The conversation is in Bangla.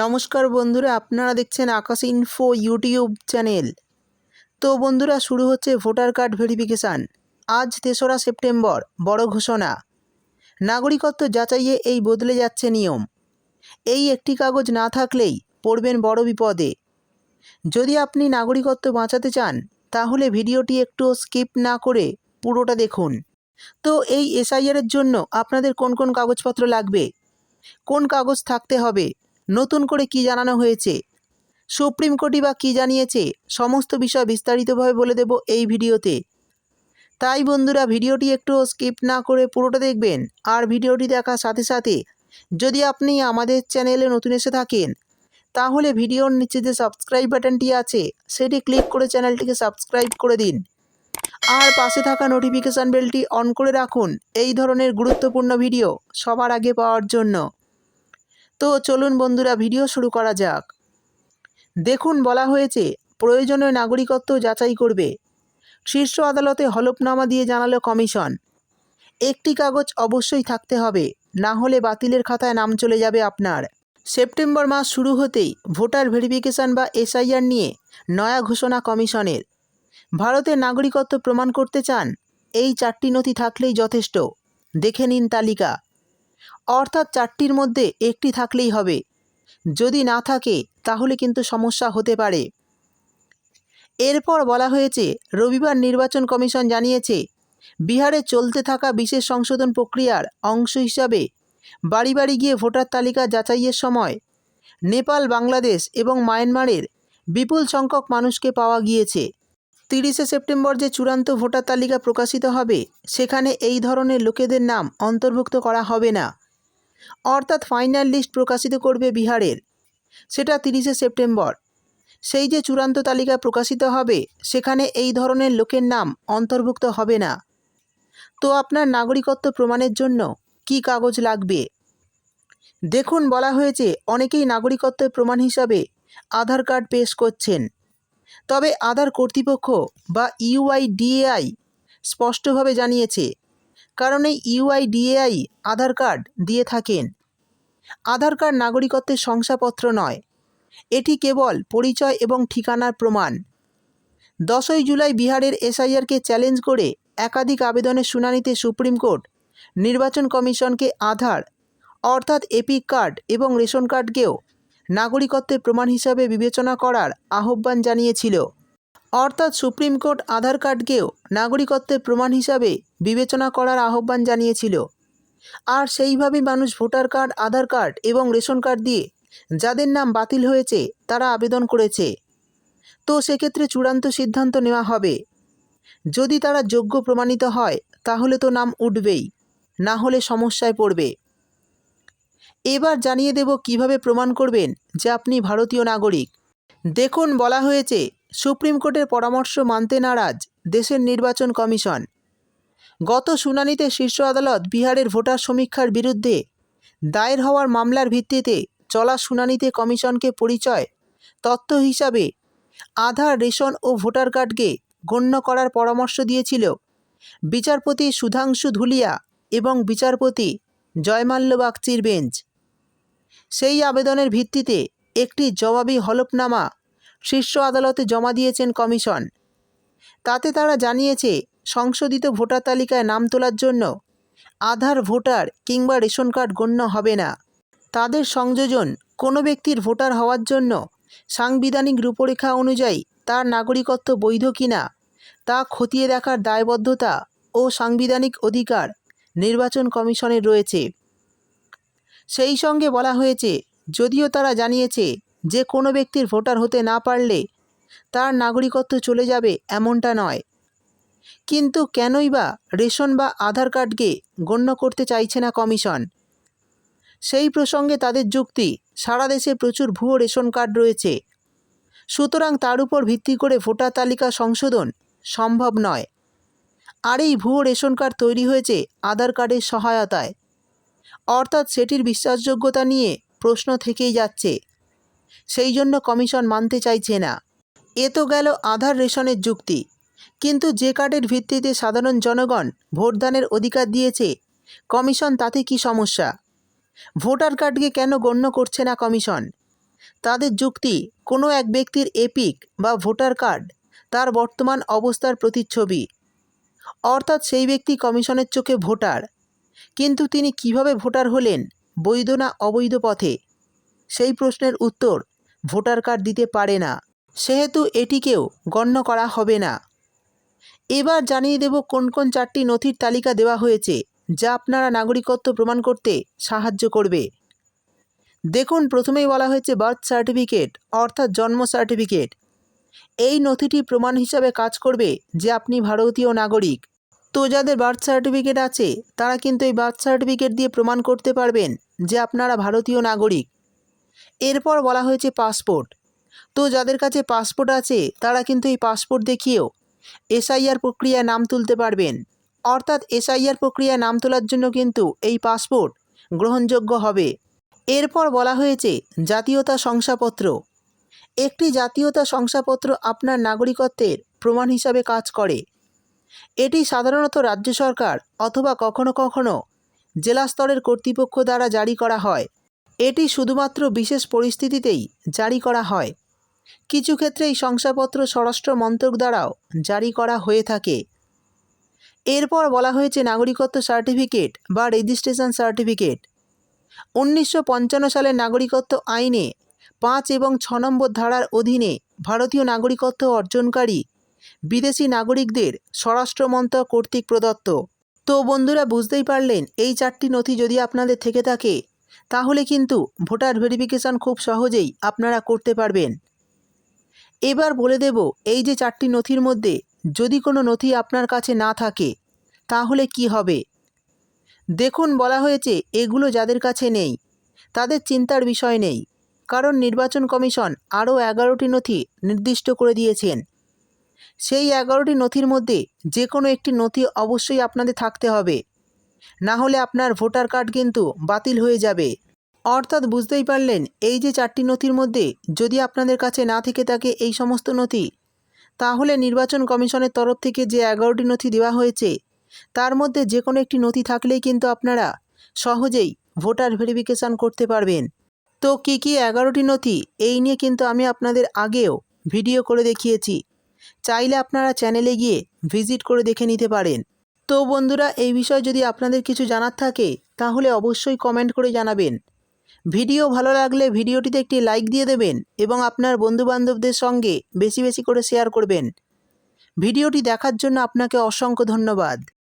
নমস্কার বন্ধুরা, আপনারা দেখছেন আকাশ ইনফো ইউটিউব চ্যানেল তো বন্ধুরা, শুরু হচ্ছে ভোটার কার্ড ভেরিফিকেশান আজ তেসরা সেপ্টেম্বর, বড় ঘোষণা। নাগরিকত্ব যাচাইয়ে এই বদলে যাচ্ছে নিয়ম। এই একটি কাগজ না থাকলেই পড়বেন বড় বিপদে। যদি আপনি নাগরিকত্ব বাঁচাতে চান, তাহলে ভিডিওটি একটু স্কিপ না করে পুরোটা দেখুন। তো এই এসআইআরের জন্য আপনাদের কোন কোন কাগজপত্র লাগবে? কোন কাগজ থাকতে হবে? নতুন করে কি জানানো হয়েছে? সুপ্রিম কোর্টই বা কী জানিয়েছে? সমস্ত বিষয় বিস্তারিতভাবে বলে দেব এই ভিডিওতে। তাই বন্ধুরা, ভিডিওটি একটু স্কিপ না করে পুরোটা দেখবেন। আর ভিডিওটি দেখার সাথে সাথে, যদি আপনি আমাদের চ্যানেলে নতুন এসে থাকেন, তাহলে ভিডিওর নিচে যে সাবস্ক্রাইব বাটনটি আছে, সেটি ক্লিক করে চ্যানেলটিকে সাবস্ক্রাইব করে দিন। আর পাশে থাকা নোটিফিকেশান বেলটি অন করে রাখুন। এই ধরনের গুরুত্বপূর্ণ ভিডিও সবার আগে পাওয়ার জন্য। তো চলুন বন্ধুরা ভিডিও শুরু করা যাক। দেখুন, বলা হয়েছে, প্রয়োজনীয় নাগরিকত্ব যাচাই করবে। শীর্ষ আদালতে হলফনামা দিয়ে জানালো কমিশন। একটি কাগজ অবশ্যই থাকতে হবে, না হলে বাতিলের খাতায় নাম চলে যাবে আপনার। সেপ্টেম্বর মাস শুরু হতেই ভোটার ভেরিফিকেশন বা এসআইআর নিয়ে নয়া ঘোষণা কমিশনের। ভারতের নাগরিকত্ব প্রমাণ করতে চান, এই চারটি নথি থাকলেই যথেষ্ট। দেখে নিন তালিকা। অর্থাৎ চারটির মধ্যে একটি থাকলেই হবে। যদি না থাকে, তাহলে কিন্তু সমস্যা হতে পারে। এরপর বলা হয়েছে, রবিবার নির্বাচন কমিশন জানিয়েছে, বিহারে চলতে থাকা বিশেষ সংশোধন প্রক্রিয়ার অংশ হিসাবে বাড়ি বাড়ি গিয়ে ভোটার তালিকা যাচাইয়ের সময় নেপাল, বাংলাদেশ এবং মায়ানমারের বিপুল সংখ্যক মানুষকে পাওয়া গিয়েছে। তিরিশে সেপ্টেম্বর যে চূড়ান্ত ভোটার তালিকা প্রকাশিত হবে, সেখানে এই ধরনের লোকেদের নাম অন্তর্ভুক্ত করা হবে না। অর্থাৎ ফাইনাল লিস্ট প্রকাশিত করবে বিহারের। সেটা তিরিশে সেপ্টেম্বর। সেই যে চূড়ান্ত তালিকা প্রকাশিত হবে, সেখানে এই ধরনের লোকের নাম অন্তর্ভুক্ত হবে না। তো আপনার নাগরিকত্ব প্রমাণের জন্য কি কাগজ লাগবে? দেখুন, বলা হয়েছে, অনেকেই নাগরিকত্বের প্রমাণ হিসাবে আধার কার্ড পেশ করছেন। তবে আধার কর্তৃপক্ষ বা ইউআইডিএআই স্পষ্টভাবে জানিয়েছে, কারণ এই ইউআইডিএআই আধার কার্ড দিয়ে থাকেন। আধার কার্ড নাগরিকত্বের শংসাপত্র নয়, এটি কেবল পরিচয় এবং ঠিকানার প্রমাণ। দশই জুলাই বিহারের এসআইআরকে চ্যালেঞ্জ করে একাধিক আবেদনের শুনানিতে সুপ্রিম কোর্ট, নির্বাচন কমিশনকে আধার, অর্থাৎ এপিক কার্ড এবং রেশন কার্ডকেও নাগরিকত্বের প্রমাণ হিসাবে বিবেচনা করার আহ্বান জানিয়েছিল। অর্থাৎ সুপ্রিম কোর্ট আধার কার্ডকেও নাগরিকত্বের প্রমাণ হিসাবে বিবেচনা করার আহ্বান জানিয়েছিল। আর সেইভাবেই মানুষ ভোটার কার্ড, আধার কার্ড এবং রেশন কার্ড দিয়ে যাদের নাম বাতিল হয়েছে তারা আবেদন করেছে। তো সেক্ষেত্রে চূড়ান্ত সিদ্ধান্ত নেওয়া হবে। যদি তারা যোগ্য প্রমাণিত হয়, তাহলে তো নাম উঠবেই। না হলে সমস্যায় পড়বে। এবার জানিয়ে দেব কীভাবে প্রমাণ করবেন যে আপনি ভারতীয় নাগরিক। দেখুন, বলা হয়েছে, সুপ্রিম কোর্টের পরামর্শ মানতে নারাজ দেশের নির্বাচন কমিশন। গত শুনানিতে শীর্ষ আদালত বিহারের ভোটার সমীক্ষার বিরুদ্ধে দায়ের হওয়ার মামলার ভিত্তিতে চলা শুনানিতে কমিশনকে পরিচয়, তথ্য হিসাবে আধার, রেশন ও ভোটার কার্ডকে গণ্য করার পরামর্শ দিয়েছিল। বিচারপতি সুধাংশু ধুলিয়া এবং বিচারপতি জয়মাল্য বাগচির বেঞ্চ সেই আবেদনের ভিত্তিতে একটি জবাবি হলফনামা শীর্ষ আদালতে জমা দিয়েছেন কমিশন। তাতে তারা জানিয়েছে, সংশোধিত ভোটার তালিকায় নাম তোলার জন্য আধার, ভোটার কিংবা রেশন কার্ড গণ্য হবে না। তাদের সংযোজন কোনো ব্যক্তির ভোটার হওয়ার জন্য সাংবিধানিক রূপরেখা অনুযায়ী তার নাগরিকত্ব বৈধ কিনা তা খতিয়ে দেখার দায়বদ্ধতা ও সাংবিধানিক অধিকার নির্বাচন কমিশনের রয়েছে। সেই সঙ্গে বলা হয়েছে, যদিও তারা জানিয়েছে যে কোনো ব্যক্তির ভোটার হতে না পারলে তার নাগরিকত্ব চলে যাবে এমনটা নয়। কিন্তু কেনই বা রেশন বা আধার কার্ডকে গণ্য করতে চাইছে না কমিশন? সেই প্রসঙ্গে তাদের যুক্তি, সারা দেশে প্রচুর ভুয়ো রেশন কার্ড রয়েছে। সুতরাং তার উপর ভিত্তি করে ভোটার তালিকা সংশোধন সম্ভব নয়। আর এই ভুয়ো রেশন কার্ড তৈরি হয়েছে আধার কার্ডের সহায়তায়। অর্থাৎ সেটির বিশ্বাসযোগ্যতা নিয়ে প্রশ্ন থেকেই যাচ্ছে। সেই জন্য কমিশন মানতে চাইছে না। এ তো গেল আধার রেশনের যুক্তি। কিন্তু যে কার্ডের ভিত্তিতে সাধারণ জনগণ ভোটদানের অধিকার দিয়েছে, কমিশন তাতে কি সমস্যা? ভোটার কার্ডকে কেন গণ্য করছে না কমিশন? তাদের যুক্তি, কোনো এক ব্যক্তির এপিক বা ভোটার কার্ড, তার বর্তমান অবস্থার প্রতিচ্ছবি। অর্থাৎ সেই ব্যক্তি কমিশনের চোখে ভোটার। কিন্তু তিনি কীভাবে ভোটার হলেন, বৈধ না অবৈধ পথে? সেই প্রশ্নের উত্তর ভোটার কার্ড দিতে পারে না, সেহেতু এটিকেও গণ্য করা হবে না। এবার জানিয়ে দেব কোন কোন চারটি নথির তালিকা দেওয়া হয়েছে, যা আপনারা নাগরিকত্ব প্রমাণ করতে সাহায্য করবে। দেখুন, প্রথমেই বলা হয়েছে বার্থ সার্টিফিকেট, অর্থাৎ জন্ম সার্টিফিকেট। এই নথিটি প্রমাণ হিসাবে কাজ করবে যে আপনি ভারতীয় নাগরিক। তো যাদের বার্থ সার্টিফিকেট আছে, তারা কিন্তু এই বার্থ সার্টিফিকেট দিয়ে প্রমাণ করতে পারবেন যে আপনারা ভারতীয় নাগরিক। এরপর বলা হয়েছে পাসপোর্ট। তো যাদের কাছে পাসপোর্ট আছে, তারা কিন্তু এই পাসপোর্ট দেখিয়েও এসআইআর প্রক্রিয়ায় নাম তুলতে পারবেন। অর্থাৎ এসআইআর প্রক্রিয়ায় নাম তোলার জন্য কিন্তু এই পাসপোর্ট গ্রহণযোগ্য হবে। এরপর বলা হয়েছে জাতীয়তা শংসাপত্র। একটি জাতীয়তা শংসাপত্র আপনার নাগরিকত্বের প্রমাণ হিসাবে কাজ করে। এটি সাধারণত রাজ্য সরকার অথবা কখনো কখনো জেলা স্তরের কর্তৃপক্ষ দ্বারা জারি করা হয়। এটি শুধুমাত্র বিশেষ পরিস্থিতিতেই জারি করা হয়। কিছু ক্ষেত্রে এই শংসাপত্র স্বরাষ্ট্র মন্ত্রক দ্বারাও জারি করা হয়ে থাকে। এরপর বলা হয়েছে নাগরিকত্ব সার্টিফিকেট বা রেজিস্ট্রেশন সার্টিফিকেট। উনিশশো সালের নাগরিকত্ব আইনে পাঁচ এবং ছ নম্বর ধারার অধীনে ভারতীয় নাগরিকত্ব অর্জনকারী বিদেশি নাগরিকদের স্বরাষ্ট্র মন্ত্রক কর্তৃক প্রদত্ত। তো বন্ধুরা, বুঝতেই পারলেন, এই চারটি নথি যদি আপনাদের থেকে থাকে, তাহলে কিন্তু ভোটার ভেরিফিকেশান খুব সহজেই আপনারা করতে পারবেন। এবার বলে দেব, এই যে চারটি নথির মধ্যে যদি কোনো নথি আপনার কাছে না থাকে, তাহলে কি হবে? দেখুন, বলা হয়েছে, এগুলো যাদের কাছে নেই, তাদের চিন্তার বিষয় নেই, কারণ নির্বাচন কমিশন আরও এগারোটি নথি নির্দিষ্ট করে দিয়েছেন। সেই এগারোটি নথির মধ্যে যে কোনো একটি নথি অবশ্যই আপনাদের থাকতে হবে। না হলে আপনার ভোটার কার্ড কিন্তু বাতিল হয়ে যাবে। অর্থাৎ বুঝতেই পারলেন, এই যে চারটি নথির মধ্যে যদি আপনাদের কাছে না থেকে থাকে এই সমস্ত নথি, তাহলে নির্বাচন কমিশনের তরফ থেকে যে এগারোটি নথি দেওয়া হয়েছে, তার মধ্যে যে কোনো একটি নথি থাকলেই কিন্তু আপনারা সহজেই ভোটার ভেরিফিকেশান করতে পারবেন। তো কী কী এগারোটি নথি, এই নিয়ে কিন্তু আমি আপনাদের আগেও ভিডিও করে দেখিয়েছি। চাইলে আপনারা চ্যানেলে গিয়ে ভিজিট করে দেখে নিতে পারেন। তো বন্ধুরা, এই বিষয়ে যদি আপনাদের কিছু জানার থাকে, তাহলে অবশ্যই কমেন্ট করে জানাবেন। ভিডিও ভালো লাগলে ভিডিওটিতে একটি লাইক দিয়ে দেবেন এবং আপনার বন্ধুবান্ধবদের সঙ্গে বেশি বেশি করে শেয়ার করবেন। ভিডিওটি দেখার জন্য আপনাকে অসংখ্য ধন্যবাদ।